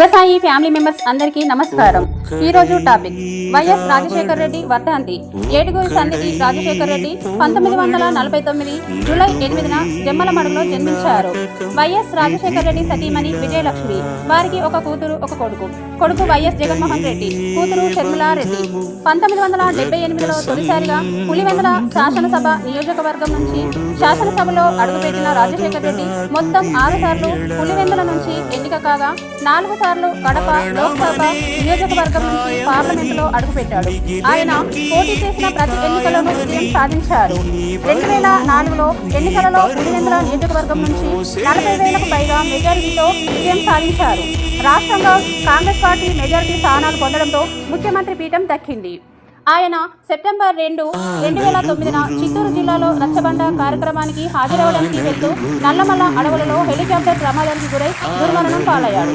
Shivasai family members అందరికీ నమస్కారం. ఈ రోజు టాపిక్. వైఎస్ రాజశేఖర రెడ్డి వర్ధంతి. ఏడుగురి సన్నిధి రాజశేఖర రెడ్డి పంతొమ్మిది వందల నలభై తొమ్మిది జూలై ఎనిమిదిన జమ్మలమడుగులో జన్మించారు. వైఎస్ రాజశేఖర రెడ్డి సతీమణి విజయలక్ష్మి. వారికి ఒక కూతురు ఒక కొడుకు. కొడుకు వైఎస్ జగన్మోహన్ రెడ్డి కూతురు షర్మిలా రెడ్డి. పంతొమ్మిది వందల డెబ్బై ఎనిమిదిలో తొలిసారిగా పులివెందుల శాసనసభ నియోజకవర్గం నుంచి శాసనసభలో అడుగుపెట్టిన రాజశేఖర రెడ్డి మొత్తం ఆరు సార్లు పులివెందుల నుంచి ఎన్నిక కాగా నాలుగు సార్లు కడప లోక్సభ నియోజకవర్గం నుంచి పార్లమెంటులో అడుగుపెట్టాడు. ఆయన పోటీ చేసిన ప్రతి ఎన్నికలను విజయం సాధించారు. రెండు వేల నాలుగులో ఎన్నికలలో పులివెందుల నియోజకవర్గం నుంచి నలభై వేలకు పైగా మెజారిటీలో విజయం సాధించారు. రాష్ట్రంలో కాంగ్రెస్ పార్టీ మెజారిటీ స్థానాలు పొందడంతో ముఖ్యమంత్రి పీఠం దక్కింది. ఆయన సెప్టెంబర్ రెండు రెండు వేల తొమ్మిదిన చిత్తూరు జిల్లాలో రచ్చబండ కార్యక్రమానికి హాజరవడానికి వెళ్తూ నల్లమల్ల అడవులలో హెలికాప్టర్ ప్రమాదానికి గురై దుర్మరణం పాలయ్యాడు.